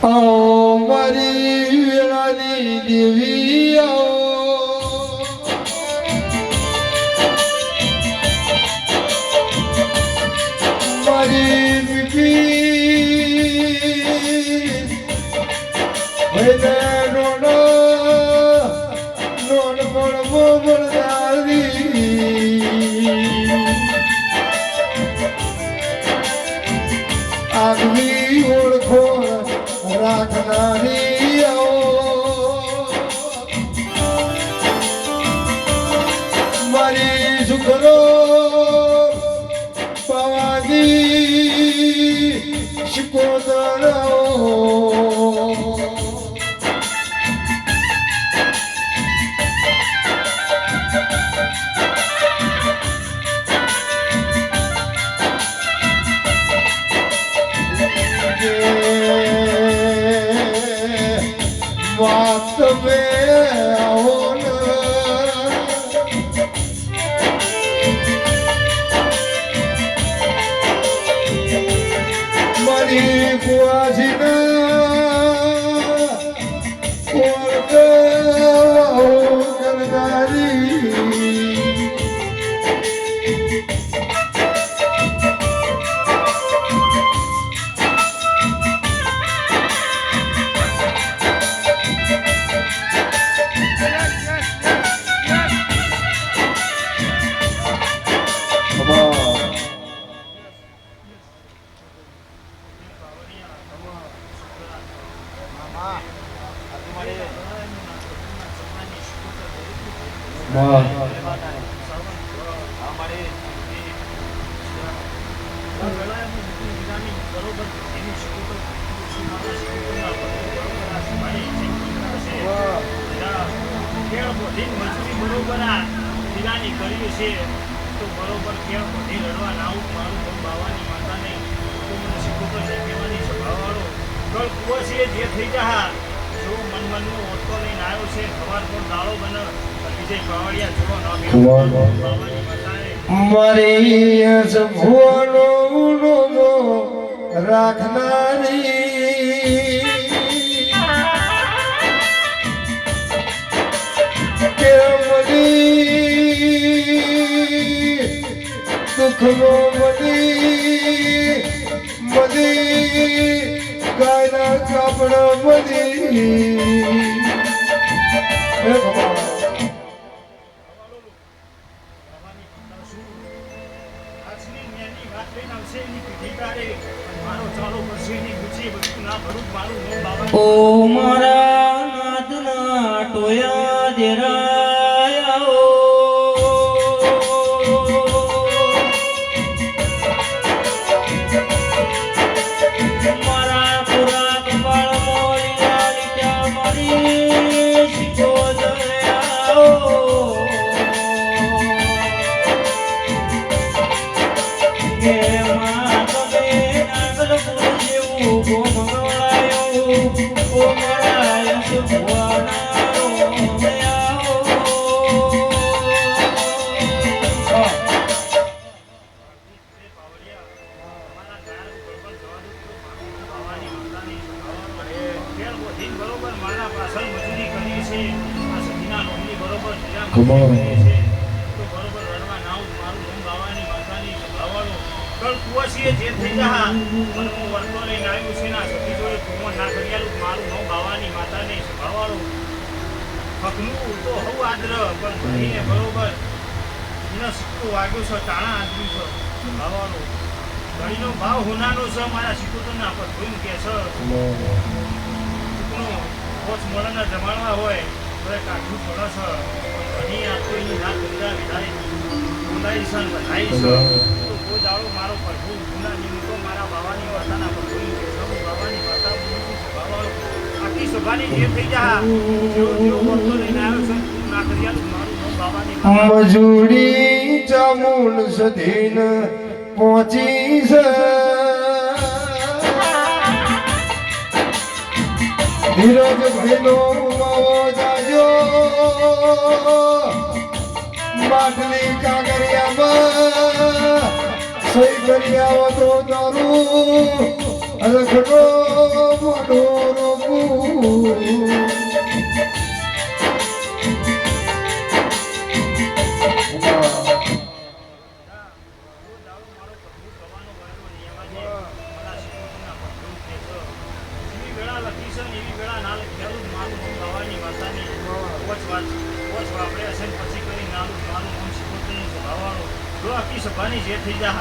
મારી વેળાની દેવી મારી બીબી ભલે નોનો નોન પણ મોમરદારી વાગી શિકોદરો વાત મે આવો મારી કુવાસીના કર્યું છે તો બરોબર ક્યાં બધી રડવા ના આવું મારું પણ બાવાની માતા નહીં તો મને શીખોતર નહીં કહેવાની સ્વભાવવાળો ગળ કુવો જે થઈ જા જો મન મનનું ઓટકો લઈને આવ્યો છે. દાળો વિજય પાવડિયા મારી રાખનારી. કે દુઃખનો ગુચી બધું ઓ મારા નાથના ટોયા દેરાયાઓ બરોબર એનો સિક્કો વાગ્યો છે તાણા આદમી છે ભાવાળો ઘડીનો ભાવ હોનાનો છે મારા સિક્કોતરના પર જોઈને કે છે. પોચ મોડાના હોય તો એ કાઠું પડે છે. અહીં આ તો એની ના ધંધા વિધારી ઊંડાઈ છે ને વધાઈ તો કોઈ દાડો મારો પ્રભુ ગુના નિમિત્તો મારા બાવાની વાતાના પ્રભુ બાવાની વાતા આખી સભાની જે થઈ જા. મજૂરી ચામુંડ સધીન પહોંચી છે. ધીરજ ભાઈનો માવો જાજો બાટલી કાગરિયામાં સહી કરી આવો તો મોઢો રોકું. એવી એવી વેળા ના લખી પહેલું જ મારું નામ બાવાની વાત પોચ વાપરે હશે ને પછી કરી નાનું મારું નામ શિકોતરી સભાવાળો જો આખી સભાની જે થઈ જા